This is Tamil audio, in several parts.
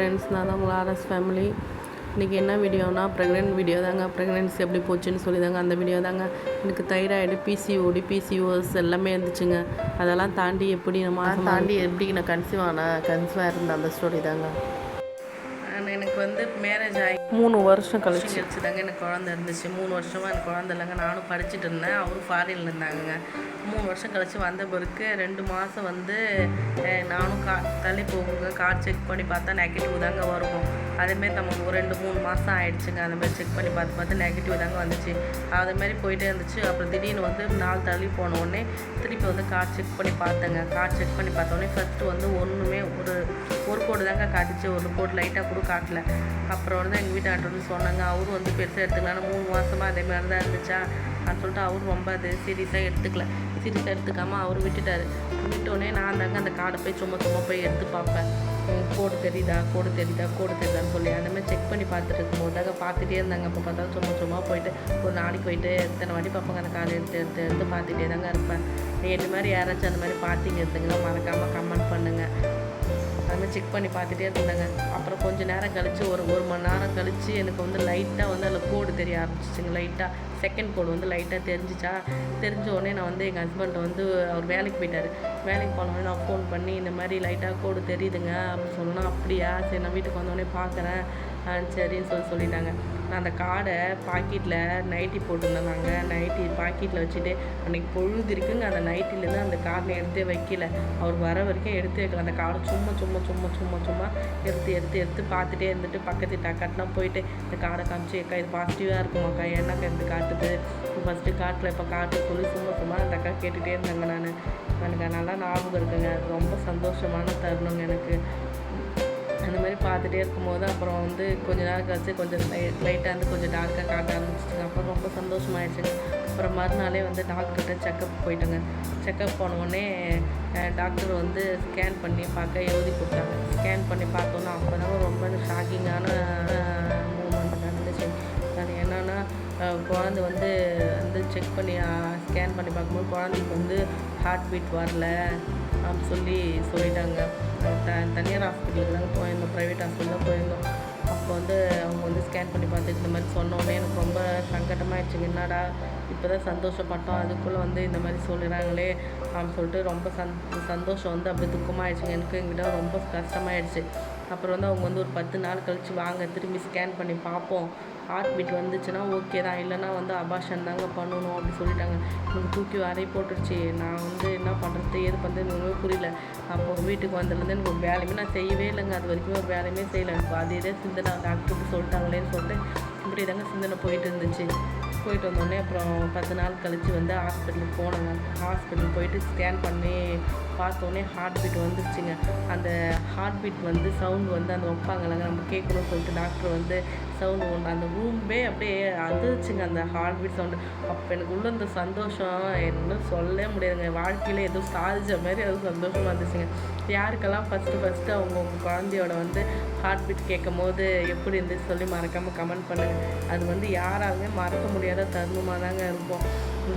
ஃப்ரெண்ட்ஸ் நான் தான் உங்கள் ஆர்எஸ் ஃபேமிலி இன்றைக்கி என்ன வீடியோனா ப்ரெக்னென்ட் வீடியோ தாங்க ப்ரெக்னென்சி எப்படி போச்சுன்னு சொல்லி தாங்க அந்த வீடியோ தாங்க எனக்கு தைராய்டு பிசிஓடி பிசிஓஎஸ் எல்லாமே இருந்துச்சுங்க. அதெல்லாம் தாண்டி எப்படி நம்ம தாண்டி எப்படி நான் கன்சீவ் ஆனேன் கன்சீவாக இருந்த அந்த ஸ்டோரி தாங்க. எனக்கு வந்து மேரேஜ் ஆகி மூணு வருஷம் கழிச்சு. கழிச்சு தாங்க எனக்கு குழந்த இருந்துச்சு. மூணு வருஷமாக எனக்கு குழந்த இல்லைங்க. நானும் படிச்சுட்டு இருந்தேன். அவரும் ஃபாரின்ல இருந்தாங்கங்க. மூணு வருஷம் கழிச்சு வந்த பிறகு ரெண்டு மாதம் வந்து நானும் கா தள்ளி போகுங்க. கார் செக் பண்ணி பார்த்தா நெகட்டிவ் தாங்க வரும். அதேமாரி நமக்கு ஒரு ரெண்டு மூணு மாதம் ஆயிடுச்சுங்க. அந்தமாதிரி செக் பண்ணி பார்த்து பார்த்து நெகட்டிவ் தாங்க வந்துச்சு. அதேமாரி போயிட்டே இருந்துச்சு. அப்புறம் திடீர்னு வந்து நாள் தள்ளி போன உடனே திருப்பி வந்து கார் செக் பண்ணி பார்த்தேங்க. கார் செக் பண்ணி பார்த்த உடனே ஃபஸ்ட்டு வந்து ஒன்றுமே ஒரு ஒரு கோடு தாங்க காட்டுச்சு. ஒரு கோடு லைட்டாக கூட காட்டல. அப்புறம் வந்து எங்கள் வீட்டாண்ட வந்து சொன்னாங்க அவரும் வந்து பெருசாக எடுத்துக்கலாம் மூணு மாதமாக அதே மாதிரி தான் இருந்துச்சா? அப்படின்னு சொல்லிட்டு அவரும் ரொம்ப அது சீரியஸாக எடுத்துக்கல. சீரியஸாக எடுத்துக்காமல் அவர் விட்டுட்டாரு. விட்டோடனே நான் தாங்க அந்த கார்டை போய் சும்மா சும்மா போய் எடுத்து பார்ப்பேன். கோடு தெரியுதா? கோடு தெரியுதா? கோடு தெரியுதான்னு சொல்லி அந்த மாதிரி செக் பண்ணி பார்த்துட்டு இருக்கும்போது தாங்க பார்த்துட்டே இருந்தாங்க. அப்போ பார்த்தாலும் சும்மா சும்மா போயிட்டு ஒரு நாளைக்கு போயிட்டு எத்தனை வாட்டி பார்ப்பாங்க அந்த கார்டை எடுத்து எடுத்து எடுத்து பார்த்துட்டே தாங்க இருப்பேன். என்ன மாதிரி யாராச்சும் அந்த மாதிரி பார்த்தீங்க இருந்தீங்கன்னா மறக்காமல் கமெண்ட் பண்ணுங்கள் அதுமாதிரி செக் பண்ணி பார்த்துட்டே இருந்தாங்க. அப்புறம் கொஞ்சம் நேரம் கழித்து ஒரு ஒரு மணி நேரம் கழித்து எனக்கு வந்து லைட்டாக வந்து அதில் கோடு தெரிய ஆரம்பிச்சிச்சுங்க லைட்டாக செகண்ட் கோடு வந்து லைட்டாக தெரிஞ்சிச்சா? தெரிஞ்ச உடனே நான் வந்து எங்கள் ஹஸ்பண்ட் வந்து அவர் வேலைக்கு போயிட்டார். வேலைக்கு போனோடனே நான் ஃபோன் பண்ணி இந்த மாதிரி லைட்டாக கோடு தெரியுதுங்க. அப்படின்னு சொன்னோன்னா அப்படியா? சரி நான் வீட்டுக்கு வந்தோடனே பார்க்குறேன். சரின்னு சொல்லி சொல்லிட்டாங்க. நான் அந்த காடை பாக்கெட்டில் நைட்டி போட்டிருந்தேனாங்க நைட்டி பாக்கெட்டில் வச்சுட்டு அன்றைக்கி பொழுது இருக்குங்க. அந்த நைட்டிலேருந்து அந்த கார்டை எடுத்தே வைக்கல. அவர் வர வரைக்கும் எடுத்து வைக்கல. அந்த காடை சும்மா சும்மா சும்மா சும்மா சும்மா எடுத்து எடுத்து எடுத்து பார்த்துட்டே இருந்துட்டு பக்கத்து டக்காட்டெலாம் போயிட்டு இந்த காடை காமிச்சு அக்கா இது பாசிட்டிவாக இருக்கும் அக்கா என்னக்கா எடுத்து காட்டுது? ஃபஸ்ட்டு காட்டில் இப்போ காட்டு சொல்லி சும்மா சும்மா அந்த அக்கா கேட்டுகிட்டே இருந்தாங்க நான். எனக்கு நல்லா ஞாபகம் இருக்குங்க. அது ரொம்ப சந்தோஷமான தருணங்க எனக்கு. அந்த மாதிரி பார்த்துட்டே இருக்கும்போது அப்புறம் வந்து கொஞ்ச நேரம் கழிச்சு கொஞ்சம் லைட்டாக வந்து கொஞ்சம் டார்க்காக காட்ட ஆரம்பிச்சிச்சுங்க அப்புறம் ரொம்ப சந்தோஷமாயிடுச்சு அப்புறம் மறுநாளே வந்து டாக்டர்கிட்ட செக்கப் போயிட்டேங்க. செக்கப் போன டாக்டர் வந்து ஸ்கேன் பண்ணி பார்க்க எழுதி கொடுத்தாங்க. ஸ்கேன் பண்ணி பார்த்தோன்னா அப்போ தான் ரொம்ப ஷாக்கிங்கான மூமெண்ட் நடந்துச்சு குழந்தை வந்து வந்து செக் பண்ணி ஸ்கேன் பண்ணி பார்க்கும்போது குழந்தைக்கு வந்து ஹார்ட் பீட் வரல அப்படின்னு சொல்லி சொல்லிட்டாங்க. த தனியார் ஹாஸ்பிட்டலுக்கு தாங்க போயிருந்தோம். ப்ரைவேட் ஹாஸ்பிட்டல் தான் போயிருந்தோம். அப்போ வந்து அவங்க வந்து ஸ்கேன் பண்ணி பார்த்துட்டு இந்த மாதிரி சொன்னோன்னே எனக்கு ரொம்ப சங்கடமாயிடுச்சுங்க. என்னடா இப்போ தான் சந்தோஷப்பட்டோம். அதுக்குள்ளே வந்து இந்த மாதிரி சொல்லுறாங்களே அப்படின்னு சொல்லிட்டு ரொம்ப சந் சந்தோஷம் வந்து அப்படியே துக்கமாயிடுச்சுங்க. எனக்கு எங்கிட்ட ரொம்ப கஷ்டமாயிடுச்சு. அப்புறம் வந்து அவங்க வந்து ஒரு பத்து நாள் கழிச்சு வாங்க. திரும்பி ஸ்கேன் பண்ணி பார்ப்போம். ஹார்ட் பீட் வந்துச்சுன்னா ஓகே தான். இல்லைன்னா வந்து அபாஷன் தாங்க பண்ணணும் அப்படின்னு சொல்லிட்டாங்க. எனக்கு தூக்கி வரைய போட்டுருச்சு. நான் வந்து என்ன பண்ணுறது ஏது பண்ணுறது ஒன்றுமே புரியல. அப்போ வீட்டுக்கு வந்ததுலேருந்து எனக்கு ஒரு வேலையுமே நான் செய்யவே இல்லைங்க. அது வரைக்கும் ஒரு வேலையுமே செய்யலை. எனக்கு அதே இதே சிந்தனை டாக்டருக்கு சொல்லிட்டாங்களேன்னு சொல்லிட்டு இப்படி தாங்க சிந்தனை போயிட்டு இருந்துச்சு. போயிட்டு வந்தோடனே அப்புறம் பத்து நாள் கழிச்சு வந்து ஹாஸ்பிட்டலுக்கு போனேங்க ஹாஸ்பிட்டல் போயிட்டு ஸ்கேன் பண்ணி பார்த்தோன்னே ஹார்ட் பீட் வந்துருச்சுங்க. அந்த ஹார்ட் பீட் வந்து சவுண்டு வந்து அந்த வைப்பாங்கல்லங்க நம்ம கேட்கணும்னு சொல்லிட்டு டாக்டர் வந்து சவுண்டு ஒன்று அந்த ரூம்பே அப்படியே அதிர்ச்சுங்க அந்த ஹார்ட் பீட் சவுண்டு அப்போ எனக்கு உள்ள இந்த சந்தோஷம் என்ன சொல்லவே முடியாதுங்க. வாழ்க்கையில் எதுவும் சாதிச்ச மாதிரி அது சந்தோஷமாக இருந்துச்சுங்க. யாருக்கெல்லாம் ஃபஸ்ட்டு ஃபஸ்ட்டு அவங்க குழந்தையோட வந்து ஹார்ட் பீட் கேட்கும் போது எப்படி இருந்துச்சு சொல்லி மறக்காமல் கமெண்ட் பண்ணுங்கள் அது வந்து யாராலுமே மறக்க முடியாத தருணமாக தாங்க இருக்கும்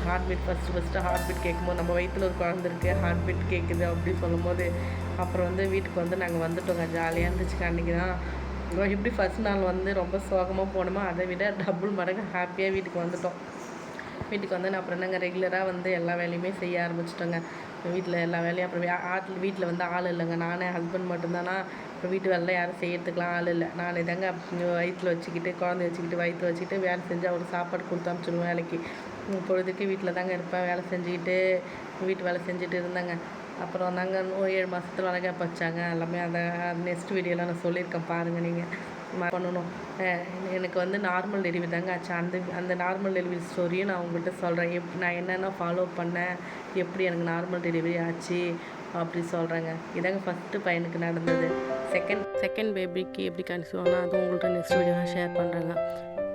heart beat first first heart beat கேட்கும்போது நம்ம வயிற்றில் ஒரு குழந்த இருக்குது ஹார்ட் பீட் கேட்குது அப்படி சொல்லும்போது அப்புறம் வந்து வீட்டுக்கு வந்து நாங்கள் வந்துட்டோங்க. ஜாலியாக இருந்துச்சுங்க அன்றைக்கி தான். இப்படி ஃபஸ்ட் நாள் வந்து ரொம்ப சோகமாக போனோமோ அதை விட டபுள் மடங்கு ஹாப்பியாக வீட்டுக்கு வந்துட்டோம். வீட்டுக்கு வந்து நான் அப்புறம் என்னங்க ரெகுலராக வந்து எல்லா வேலையுமே செய்ய ஆரம்பிச்சிட்டோங்க. வீட்டில் எல்லா வேலையும் அப்புறம் ஆட்டில் வீட்டில் வந்து ஆள் இல்லைங்க. நானே ஹஸ்பண்ட் மட்டும்தானா அப்புறம் வீட்டு வேலைலாம் யாரும் செய்கிறதுக்குலாம் ஆள் இல்லை. நானே தாங்க வயிற்றில் வச்சுக்கிட்டு குழந்தைய வச்சுக்கிட்டு வயிற்றில் வச்சுக்கிட்டு வேலை செஞ்சு அவருக்கு சாப்பாடு கொடுத்து அனுப்பிச்சிடுவேன் வேலைக்கு. பொழுதுக்கு வீட்டில் தாங்க இருப்பேன். வேலை செஞ்சுக்கிட்டு வீட்டு வேலை செஞ்சுட்டு இருந்தேங்க. அப்புறம் தாங்க இன்னும் ஏழு மாதத்துல வளர்க்க வச்சாங்க எல்லாமே அந்த நெக்ஸ்ட் வீடியோலாம் நான் சொல்லியிருக்கேன். பாருங்கள் நீங்கள் பண்ணணும். எனக்கு வந்து நார்மல் டெலிவரி தாங்க ஆச்சு. அந்த அந்த நார்மல் டெலிவரி ஸ்டோரியும் நான் உங்கள்கிட்ட சொல்கிறேன் எப் நான் என்னென்ன ஃபாலோ பண்ணேன்? எப்படி எனக்கு நார்மல் டெலிவரி ஆச்சு? அப்படி சொல்கிறேங்க இதாங்க ஃபஸ்ட்டு பையனுக்கு நடந்தது. செகண்ட் செகண்ட் பேபிக்கு எப்படி கன்சீவ் ஆனால் அதுவும் உங்கள்கிட்ட நெக்ஸ்ட் வீடியோ நான் ஷேர் பண்ணுறேங்க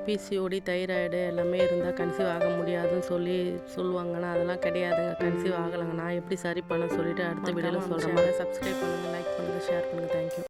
பிசிஓடி தைராய்டு எல்லாமே இருந்தால் கன்சீவ் ஆக முடியாதுன்னு சொல்லி சொல்லுவாங்கன்னா அதெல்லாம் கிடையாதுங்க. கன்சீவ் ஆகலைங்க. நான் எப்படி சரி பண்ண சொல்லிட்டு அடுத்த வீடியோவில் சொல்கிறேன் சப்ஸ்கிரைப் பண்ணுங்கள் லைக் பண்ணுங்கள் ஷேர் பண்ணுங்கள் தேங்க்யூ